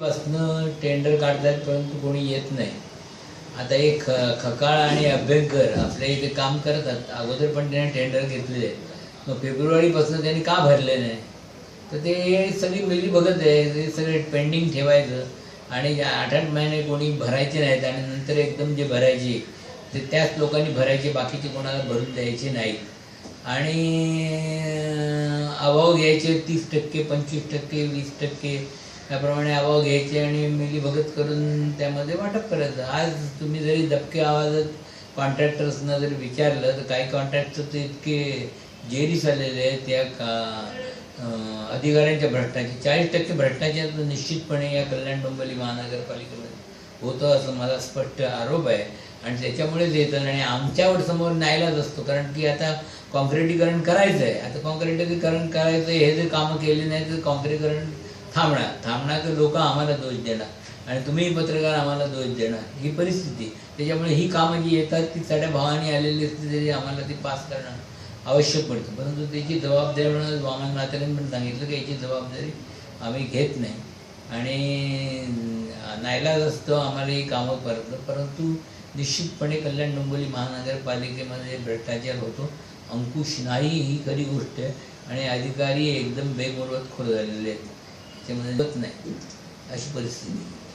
पासनं टेंडर काढतात परंतु कोणी येत नाही. आता एक ख खकाळ आणि अभ्यंकर आपल्या इथे काम करतात. अगोदर पण त्याने टेंडर घेतलेले आहेत मग फेब्रुवारीपासून त्यांनी का भरले नाही? तर ते सगळी मिली बघत आहे. ते सगळे पेंडिंग ठेवायचं. आणि आठ आठ महिने कोणी भरायचे नाहीत आणि नंतर एकदम जे भरायचे ते त्याच लोकांनी भरायचे. बाकीचे कोणाला भरून द्यायचे नाहीत आणि अभाव घ्यायचे तीस टक्के पंचवीस टक्के वीस टक्के. त्याप्रमाणे आवाज घ्यायचे आणि मिली भगत करून त्यामध्ये वाटप करायचं. आज तुम्ही जरी दबके आवाजात कॉन्ट्रॅक्टर्सना जरी विचारलं तर काही कॉन्ट्रॅक्टर तर इतके जेरीस आलेले आहेत. त्या का अधिकाऱ्यांच्या भ्रष्टाची चाळीस टक्के भ्रष्टाचार तर निश्चितपणे या कल्याण डोंबली महानगरपालिकेमध्ये होतं असं मला स्पष्ट आरोप आहे. आणि त्याच्यामुळेच येतं. आणि आमच्यावर समोर न्यायलाच असतो. कारण की आता कॉन्क्रिटीकरण करायचं आहे आता कॉन्क्रिटीकरण करायचं आहे, हे जर कामं केली नाही तर कॉन्क्रिटीकरण थांबणार. थांबणार तर लोक आम्हाला दोष देणार. आणि तुम्ही पत्रकार आम्हाला दोष देणार. ही परिस्थिती. त्याच्यामुळे ही कामं जी येतात ती साड्या भावानी आलेली असते तरी आम्हाला ती पास करणं आवश्यक पडतं. परंतु त्याची जबाबदारी म्हणून वामन नात्याने पण सांगितलं की याची जबाबदारी आम्ही घेत नाही. आणि नाईलाज असतो आम्हाला ही कामं करतं. परंतु निश्चितपणे कल्याण डोंबिवली महानगरपालिकेमध्ये भ्रष्टाचार होतो अंकुश नाही ही खरी गोष्ट आहे. आणि अधिकारी एकदम बेमुरवत खोल झालेले आहेत. すいません。一つね、足こりすぎ。